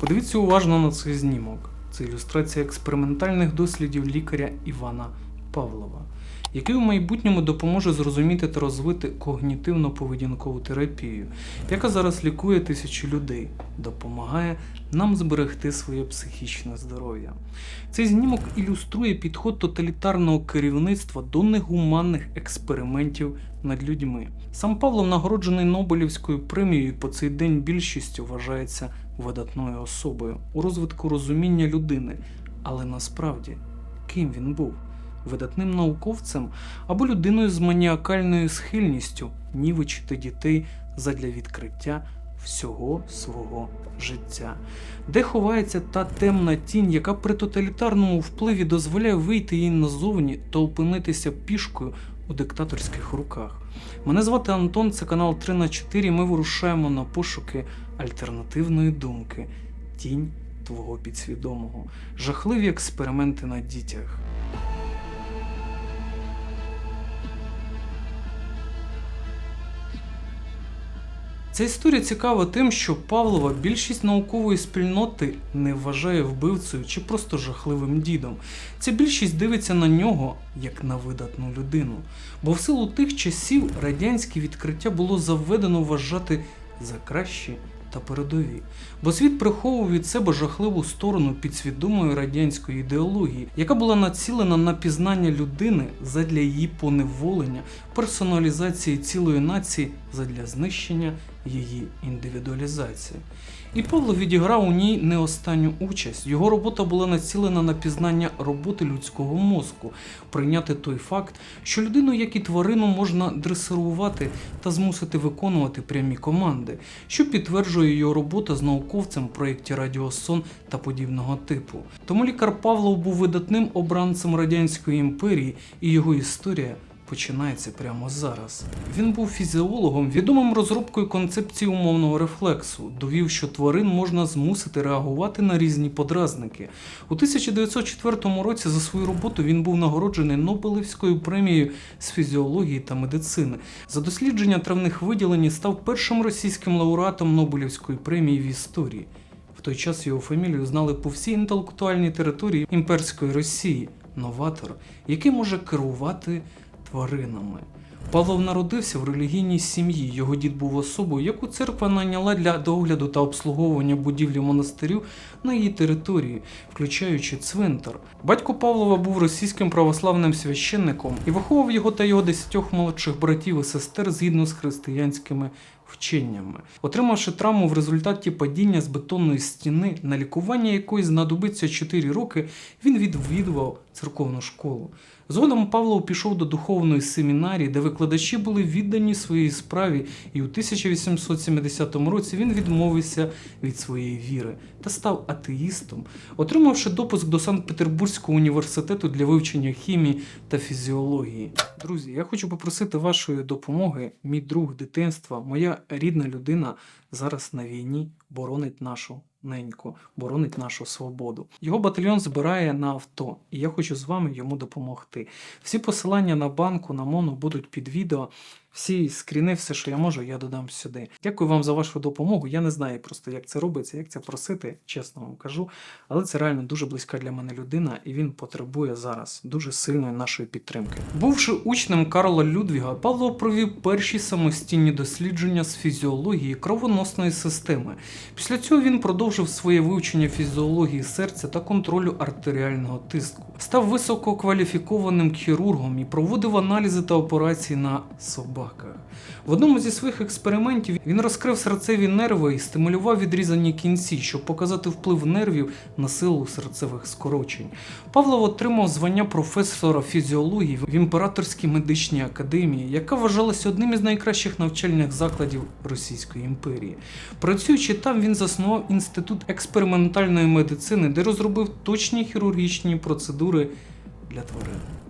Подивіться уважно на цей знімок. Це ілюстрація експериментальних дослідів лікаря Івана Павлова, який у майбутньому допоможе зрозуміти та розвити когнітивно-поведінкову терапію, яка зараз лікує тисячі людей, допомагає нам зберегти своє психічне здоров'я. Цей знімок ілюструє підход тоталітарного керівництва до негуманних експериментів над людьми. Сам Павлов, нагороджений Нобелівською премією, по цей день більшістю вважається видатною особою у розвитку розуміння людини. Але насправді, ким він був? Видатним науковцем або людиною з маніакальною схильністю нівечити дітей задля відкриття всього свого життя, де ховається та темна тінь, яка при тоталітарному впливі дозволяє вийти їй назовні та опинитися пішкою у диктаторських руках. Мене звати Антон, це канал 3 на 4 Ми вирушаємо на пошуки альтернативної думки, тінь твого підсвідомого, жахливі експерименти на дітях. Ця історія цікава тим, що Павлова більшість наукової спільноти не вважає вбивцею чи просто жахливим дідом. Ця більшість дивиться на нього як на видатну людину. Бо в силу тих часів радянське відкриття було заведено вважати за кращі та передові. Бо світ приховував від себе жахливу сторону підсвідомої радянської ідеології, яка була націлена на пізнання людини задля її поневолення, персоналізації цілої нації задля знищення її індивідуалізації. І Павло відіграв у ній не останню участь. Його робота була націлена на пізнання роботи людського мозку, прийняти той факт, що людину, як і тварину, можна дресирувати та змусити виконувати прямі команди, що підтверджує його робота з науковцем в проєкті Радіосон та подібного типу. Тому лікар Павлов був видатним обранцем радянської імперії, і його історія починається прямо зараз. Він був фізіологом, відомим розробкою концепції умовного рефлексу, довів, що тварин можна змусити реагувати на різні подразники. У 1904 році за свою роботу він був нагороджений Нобелівською премією з фізіології та медицини. За дослідження травних виділень став першим російським лауреатом Нобелівської премії в історії. В той час його фамілію знали по всій інтелектуальній території імперської Росії новатор, який може керувати тваринами. Павлов народився в релігійній сім'ї. Його дід був особою, яку церква найняла для догляду та обслуговування будівлі монастирів на її території, включаючи цвинтар. Батько Павлова був російським православним священником і виховував його та його десятьох молодших братів і сестер згідно з християнськими вченнями. Отримавши травму в результаті падіння з бетонної стіни, на лікування якої знадобиться 4 роки, він відвідував церковну школу. Згодом Павлов пішов до духовної семінарії, де викладачі були віддані своїй справі, і у 1870 році він відмовився від своєї віри та став атеїстом, отримавши допуск до Санкт-Петербурзького університету для вивчення хімії та фізіології. Друзі, я хочу попросити вашої допомоги. Мій друг дитинства, моя рідна людина зараз на війні боронить нашу неньку, боронить нашу свободу. Його батальйон збирає на авто, і я хочу з вами йому допомогти. Всі посилання на банку, на моно будуть під відео. Всі скріни, все, що я можу, я додам сюди. Дякую вам за вашу допомогу. Я не знаю просто, як це робиться, як це просити, чесно вам кажу. Але це реально дуже близька для мене людина, і він потребує зараз дуже сильної нашої підтримки. Бувши учнем Карла Людвіга, Павло провів перші самостійні дослідження з фізіології кровоносної системи. Після цього він продовжив своє вивчення фізіології серця та контролю артеріального тиску. Став висококваліфікованим хірургом і проводив аналізи та операції на собаках. В одному зі своїх експериментів він розкрив серцеві нерви і стимулював відрізані кінці, щоб показати вплив нервів на силу серцевих скорочень. Павлов отримав звання професора фізіології в імператорській медичній академії, яка вважалася одним із найкращих навчальних закладів Російської імперії. Працюючи там, він заснував інститут експериментальної медицини, де розробив точні хірургічні процедури для тварин.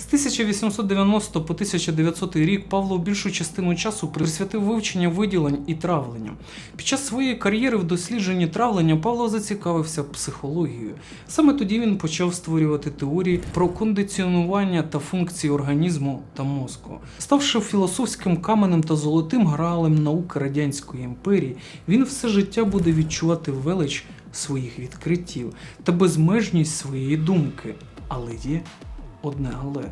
З 1890 по 1900 рік Павло більшу частину часу присвятив вивченню виділень і травленню. Під час своєї кар'єри в дослідженні травлення Павло зацікавився психологією. Саме тоді він почав створювати теорії про кондиціонування та функції організму та мозку. Ставши філософським каменем та золотим гралем науки радянської імперії, він все життя буде відчувати велич своїх відкриттів та безмежність своєї думки. Але є одне але.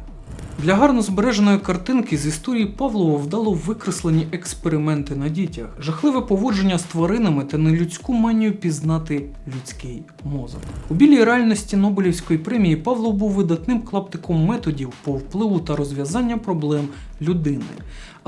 Для гарно збереженої картинки з історії Павлова вдало викреслені експерименти на дітях, жахливе поводження з тваринами та нелюдську манію пізнати людський мозок. У білій реальності Нобелівської премії Павлов був видатним клаптиком методів по впливу та розв'язання проблем людини.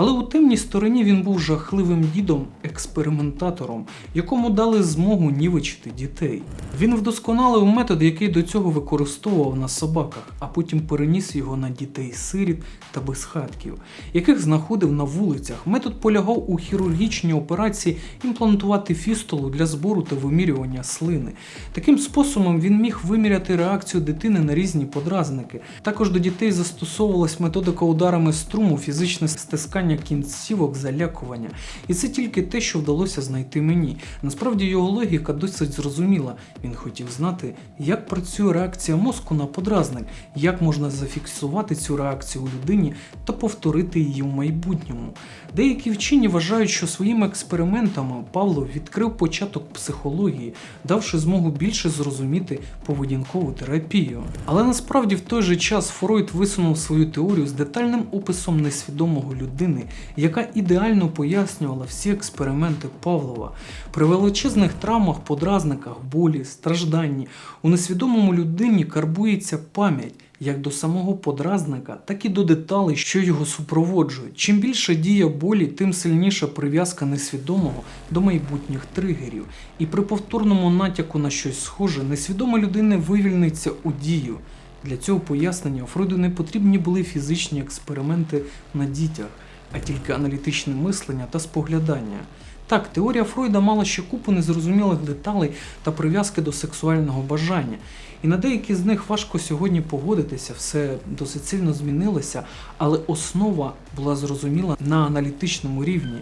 Але у темній стороні він був жахливим дідом, експериментатором, якому дали змогу нівечити дітей. Він вдосконалив метод, який до цього використовував на собаках, а потім переніс його на дітей сиріт та безхатків, яких знаходив на вулицях. Метод полягав у хірургічній операції імплантувати фістолу для збору та вимірювання слини. Таким способом він міг виміряти реакцію дитини на різні подразники. Також до дітей застосовувалась методика ударами струму, фізичне стискання кінцівок, залякування. І це тільки те, що вдалося знайти мені. Насправді його логіка досить зрозуміла. Він хотів знати, як працює реакція мозку на подразник, як можна зафіксувати цю реакцію у людині та повторити її в майбутньому. Деякі вчені вважають, що своїми експериментами Павло відкрив початок психології, давши змогу більше зрозуміти поведінкову терапію. Але насправді в той же час Фройд висунув свою теорію з детальним описом несвідомого людини, яка ідеально пояснювала всі експерименти Павлова. При величезних травмах, подразниках, болі, стражданні у несвідомому людині карбується пам'ять як до самого подразника, так і до деталей, що його супроводжують. Чим більше дія болі, тим сильніша прив'язка несвідомого до майбутніх тригерів. І при повторному натяку на щось схоже, несвідома людина вивільниться у дію. Для цього пояснення Фройду не потрібні були фізичні експерименти на дітях, а тільки аналітичне мислення та споглядання. Так, теорія Фройда мала ще купу незрозумілих деталей та прив'язки до сексуального бажання. І на деякі з них важко сьогодні погодитися, все досить сильно змінилося, але основа була зрозуміла на аналітичному рівні.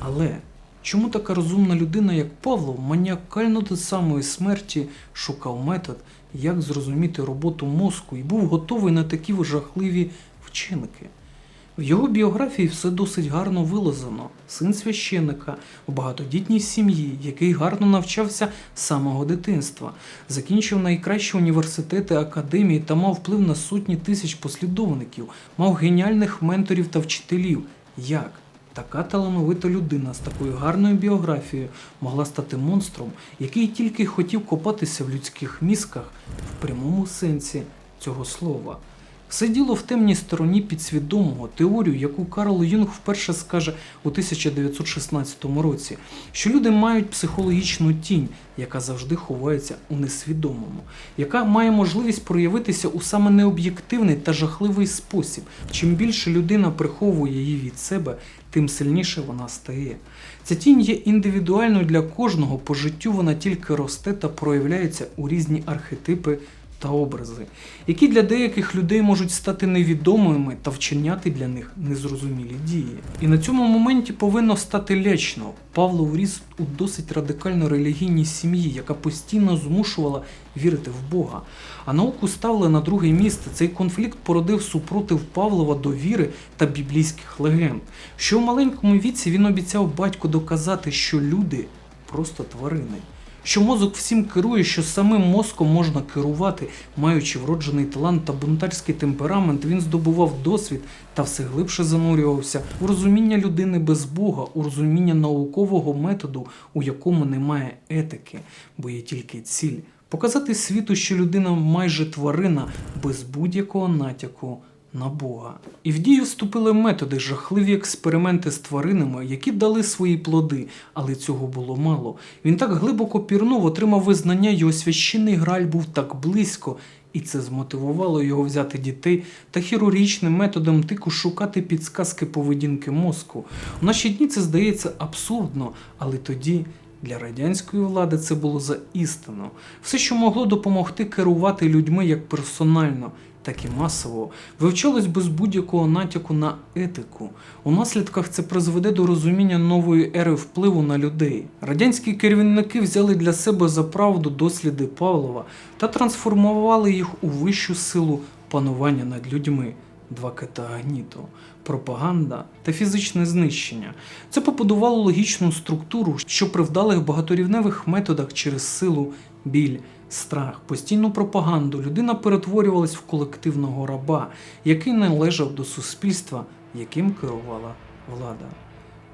Але чому така розумна людина, як Павлов, маніакально до самої смерті шукав метод, як зрозуміти роботу мозку і був готовий на такі жахливі вчинки? В його біографії все досить гарно вилазено. Син священика у багатодітній сім'ї, який гарно навчався з самого дитинства, закінчив найкращі університети академії та мав вплив на сотні тисяч послідовників, мав геніальних менторів та вчителів. Як? Така талановита людина з такою гарною біографією могла стати монстром, який тільки хотів копатися в людських мізках в прямому сенсі цього слова. Все діло в темній стороні підсвідомого, теорію, яку Карл Юнг вперше скаже у 1916 році, що люди мають психологічну тінь, яка завжди ховається у несвідомому, яка має можливість проявитися у саме необ'єктивний та жахливий спосіб. Чим більше людина приховує її від себе, тим сильніше вона стає. Ця тінь є індивідуальною для кожного, по життю вона тільки росте та проявляється у різні архетипи та образи, які для деяких людей можуть стати невідомими та вчиняти для них незрозумілі дії. І на цьому моменті повинно стати лячно. Павло вріс у досить радикально релігійній сім'ї, яка постійно змушувала вірити в Бога. А науку ставили на друге місце. Цей конфлікт породив супротив Павлова до віри та біблійських легенд. Що в маленькому віці він обіцяв батьку доказати, що люди просто тварини що мозок всім керує, що самим мозком можна керувати, маючи вроджений талант та бунтарський темперамент, він здобував досвід та все глибше занурювався у розуміння людини без Бога, у розуміння наукового методу, у якому немає етики, бо є тільки ціль. Показати світу, що людина майже тварина без будь-якого натяку на Бога. І в дію вступили методи, жахливі експерименти з тваринами, які дали свої плоди, але цього було мало. Він так глибоко пірнув, отримав визнання, його священний граль був так близько. І це змотивувало його взяти дітей та хірургічним методом тику шукати підсказки поведінки мозку. У наші дні це здається абсурдно, але тоді для радянської влади це було за істину. Все, що могло допомогти керувати людьми як персонально, так і масово, вивчалось без будь-якого натяку на етику. У наслідках це призведе до розуміння нової ери впливу на людей. Радянські керівники взяли для себе за правду досліди Павлова та трансформували їх у вищу силу панування над людьми. два кита гніту пропаганда та фізичне знищення. Це побудувало логічну структуру, що при вдалих багаторівневих методах через силу, біль, страх, постійну пропаганду людина перетворювалась в колективного раба, який належав до суспільства, яким керувала влада.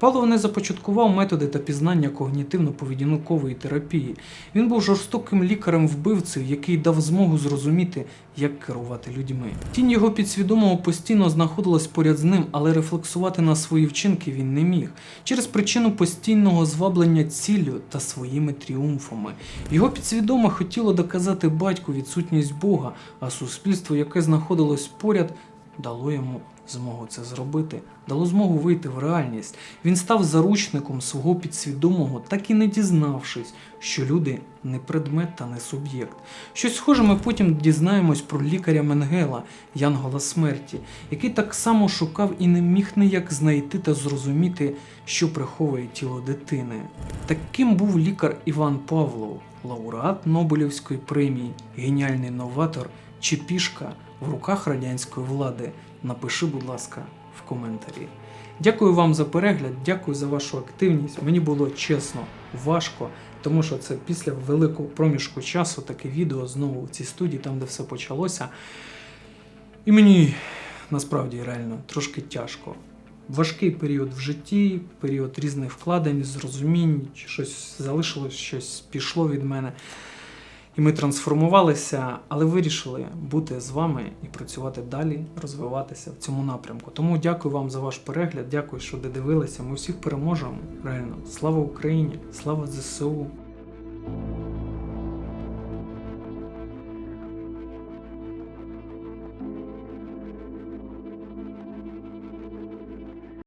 Павлов не започаткував методи та пізнання когнітивно-поведінкової терапії. Він був жорстоким лікарем-вбивцею, який дав змогу зрозуміти, як керувати людьми. Тінь його підсвідомого постійно знаходилась поряд з ним, але рефлексувати на свої вчинки він не міг через причину постійного зваблення ціллю та своїми тріумфами. Його підсвідомо хотіло доказати батьку відсутність Бога, а суспільство, яке знаходилось поряд, дало йому змогу це зробити, дало змогу вийти в реальність. Він став заручником свого підсвідомого, так і не дізнавшись, що люди не предмет та не суб'єкт. Щось схоже ми потім дізнаємось про лікаря Менгела, Янгола смерті, який так само шукав і не міг ніяк знайти та зрозуміти, що приховує тіло дитини. Таким був лікар Іван Павлов, лауреат Нобелівської премії, геніальний новатор чи пішка в руках радянської влади. Напиши, будь ласка, в коментарі. Дякую вам за перегляд, дякую за вашу активність. Мені було чесно важко, тому що це після великого проміжку часу таке відео знову в цій студії, там де все почалося. І мені насправді реально трошки тяжко. Важкий період в житті, період різних вкладень, зрозумінь, щось залишилось, щось пішло від мене. І ми трансформувалися, але вирішили бути з вами і працювати далі, розвиватися в цьому напрямку. Тому дякую вам за ваш перегляд, дякую, що додивилися. Ми всіх переможемо. Реально, слава Україні, слава ЗСУ.